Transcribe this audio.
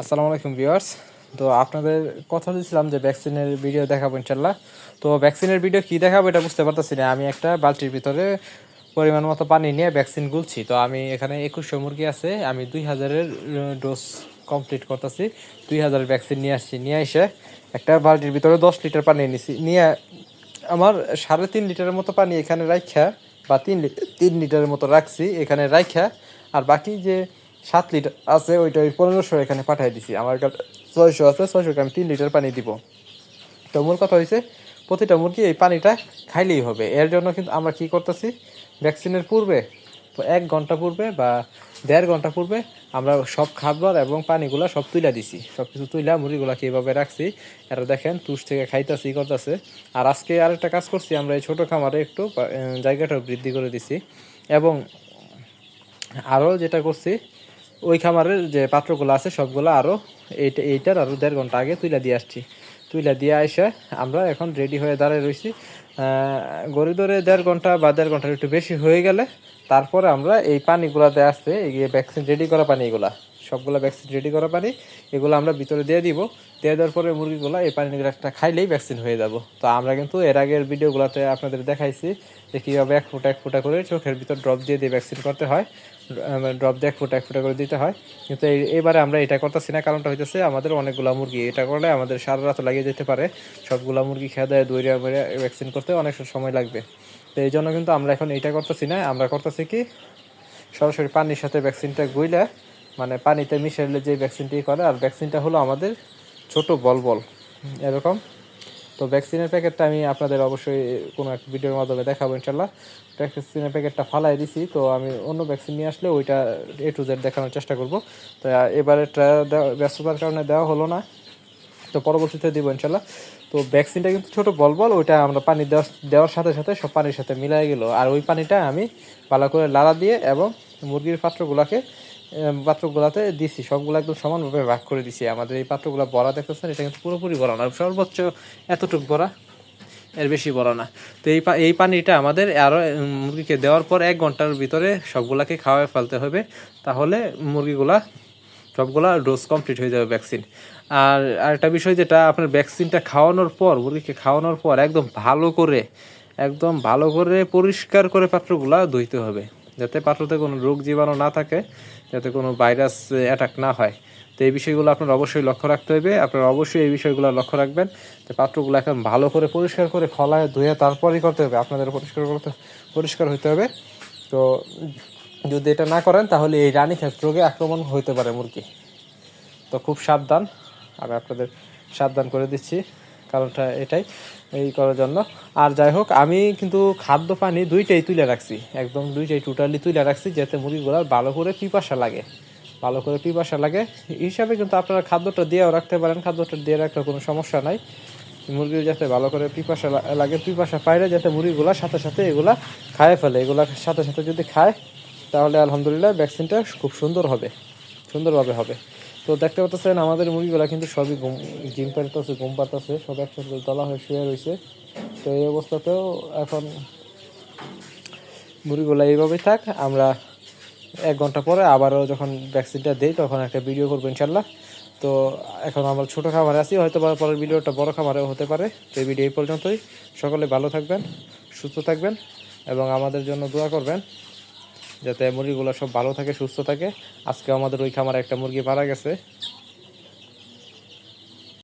আসসালামু আলাইকুম ভিউয়ার্স। তো আপনাদের কথা দিয়েছিলাম যে ভ্যাকসিনের ভিডিও দেখাবো ইনশাল্লাহ তো ভ্যাকসিনের ভিডিও কি দেখাবো এটা বুঝতে পারতেছি না। আমি একটা বালতির ভিতরে পরিমাণ মতো পানি নিয়ে ভ্যাকসিন গুলছি। তো আমি এখানে একুশশো মুরগি আছে। আমি দুই হাজারের ডোজ কমপ্লিট করতেছি। দুই হাজার ভ্যাকসিন নিয়ে আসছি। নিয়ে এসে একটা বালতির ভিতরে দশ লিটার পানি নিছি। নিয়ে আমার সাড়ে তিন লিটারের মতো পানি এখানে রাখা বা তিন তিন লিটারের মতো রাখছি এখানে রাখা আর বাকি যে সাত লিটার আছে, ওইটা ওই পনেরোশো এখানে পাঠিয়ে দিছি। আমার কাছে ছয়শো আছে ছয়শোকে আমি তিন লিটার পানি দিব। তো মূল কথা হয়েছে প্রতিটা মুরগি এই পানিটা খাইলেই হবে। এর জন্য কিন্তু আমরা কি করতেছি, ভ্যাকসিনের পূর্বে, তো এক ঘণ্টা পূর্বে বা দেড় ঘণ্টা পূর্বে আমরা সব খাবার এবং পানিগুলা সব তুইলা দিছি। সব কিছু তুইলা মুরগিগুলাকে এইভাবে রাখছি, এরা দেখেন, তুষ থেকে খাইতেছি, করতেছে। আর আজকে আরেকটা কাজ করছি, আমরা এই ছোটো খামারে একটু জায়গাটা বৃদ্ধি করে দিছি। এবং আরও যেটা করছি ওই খামারের যে পাত্রগুলো আছে সবগুলো আরও এইটা এইটার আরও দেড় ঘণ্টা আগে তুইলা দিয়ে আসছি। তুইলা দিয়ে আসে আমরা এখন রেডি হয়ে দাঁড়িয়ে রয়েছি গড়ি ধরে দেড় ঘণ্টা বা দেড় ঘণ্টা একটু বেশি হয়ে গেলে তারপরে আমরা এই পানিগুলাতে আসছে এই ভ্যাকসিন রেডি করা পানি এগুলা সবগুলা ভ্যাকসিন রেডি করা পানি, এগুলো আমরা ভিতরে দিয়ে দিব। দিয়ে দেওয়ার পরে মুরগিগুলো এই একটা খাইলেই ভ্যাকসিন হয়ে যাব। তো আমরা কিন্তু এর আগের ভিডিওগুলোতে আপনাদের দেখাইছি যে কীভাবে এক ফুটা এক ফুটা করে চোখের ভিতর ড্রপ দিয়ে দিয়ে ভ্যাকসিন করতে হয়। ড্রপ দিয়ে এক ফুটা এক ফুটা করে দিতে হয়। কিন্তু এবারে আমরা এটা করতেছি না, কারণটা হইতেছে আমাদের অনেকগুলা মুরগি, এটা করলে আমাদের সারা রাত লাগিয়ে যেতে পারে। সবগুলা মুরগি খেয়ে দেয় দৌড়িয়া বেড়ে ভ্যাকসিন করতে অনেক সময় লাগবে। তো এই জন্য কিন্তু আমরা এখন এটা করতেছি না, আমরা করতেছি কি সরাসরি পানির সাথে ভ্যাকসিনটা গুইলে মানে পানিতে মিশাইলে যে ভ্যাকসিনটি করে, আর ভ্যাকসিনটা হলো আমাদের ছোট বল বল এরকম? তো ভ্যাকসিনের প্যাকেটটা আমি আপনাদের অবশ্যই কোনো এক ভিডিওর মাধ্যমে দেখাবো ইনশাল্লাহ। ভ্যাকসিনের প্যাকেটটা ফালাই দিছি, তো আমি অন্য ভ্যাকসিন নিয়ে আসলে ওইটা এ টু জেড দেখানোর চেষ্টা করব। তো এবারেটা দেওয়া- ব্যস্ততার কারণে দেওয়া হলো না। তো পরবর্তীতে দিব ইনশাল্লাহ। তো ভ্যাকসিনটা কিন্তু ছোট বল বল ওইটা আমরা পানি দেওয়ার দেওয়ার সাথে সাথে সব পানির সাথে মিলাই গেল। আর ওই পানিটা আমি ভালো করে লাড়া দিয়ে এবং মুরগির পাত্রগুলোকে পাত্রগুলাতে দিছি। সবগুলো একদম সমানভাবে ভাগ করে দিছি। আমাদের এই পাত্রগুলো বড়া দেখতেছেন এটা কিন্তু পুরোপুরি বড়া না, সর্বোচ্চ এতটুকু বড়া, এর বেশি বড় না। তো এই এই পানিটা আমাদের আরও মুরগিকে দেওয়ার পর এক ঘণ্টার ভিতরে সবগুলাকে খাওয়ায় ফেলতে হবে। তাহলে মুরগিগুলা, সবগুলা ডোজ কমপ্লিট হয়ে যাবে ভ্যাকসিন আর আরেকটা বিষয় যেটা, আপনার ভ্যাকসিনটা খাওয়ানোর পর, মুরগিকে খাওয়ানোর পর একদম ভালো করে, একদম ভালো করে পরিষ্কার করে পাত্রগুলা ধুইতে হবে। যাতে পাত্রতে কোনো রোগ জীবাণু না থাকে, যাতে কোনো ভাইরাস অ্যাটাক না হয়। তো এই বিষয়গুলো আপনার অবশ্যই লক্ষ্য রাখতে হবে। আপনারা অবশ্যই এই বিষয়গুলো লক্ষ্য রাখবেন, যে পাত্রগুলো এখন ভালো করে পরিষ্কার করে খলায় ধুয়ে তারপরই করতে হবে। আপনাদের পরিষ্কার করতে, পরিষ্কার হতে হবে। তো যদি এটা না করেন, তাহলে এই রানী ক্ষেত রোগে আক্রমণ হতে পারে মুরগি। তো খুব সাবধান, আমি আপনাদের সাবধান করে দিচ্ছি। কারণটা এটাই এই করার জন্য। আর যাই হোক আমি কিন্তু খাদ্য পানি দুইটাই তুলে রাখছি। একদম দুইটাই টোটালি তুলে রাখছি যাতে মুরগিগুলোর ভালো করে পিপাসা লাগে। ভালো করে পিপাসা লাগে। হিসাবে কিন্তু আপনারা খাদ্যটা দিয়েও রাখতে পারেন। খাদ্যটা দিয়ে রাখলে কোনো সমস্যা নাই। মুরগির যাতে ভালো করে পিপাসা লাগে, পিপাসা পাইলে যাতে মুরগিগুলা সাথে সাথে এগুলা খায় ফেলে। এগুলা সাথে সাথে যদি খায়, তাহলে আলহামদুলিল্লাহ ভ্যাকসিনটা খুব সুন্দর হবে। সুন্দরভাবে হবে। তো দেখতে পাচ্ছেন আমাদের মুরগিগুলা কিন্তু সবই ঘুম, জিম পারতেছে ঘুম পারতেছে সব একসাথে তলা হয়ে শুয়ে রয়েছে তো এই অবস্থাতেও এখন মুরগিগুলা এইভাবেই থাক, আমরা এক ঘণ্টা পরে আবারও যখন ভ্যাকসিনটা দেই, তখন একটা ভিডিও করব ইনশাল্লাহ তো এখন আমরা ছোটো খামারে আছি, হয়তো পরের ভিডিওটা বড় খামারেও হতে পারে। তো এই ভিডিও এই পর্যন্তই। সকলে ভালো থাকবেন, সুস্থ থাকবেন, এবং আমাদের জন্য দোয়া করবেন। যাতে মুরগিগুলো সব ভালো থাকে, সুস্থ থাকে। আজকে আমাদের ওই খামারে একটা মুরগি মারা গেছে।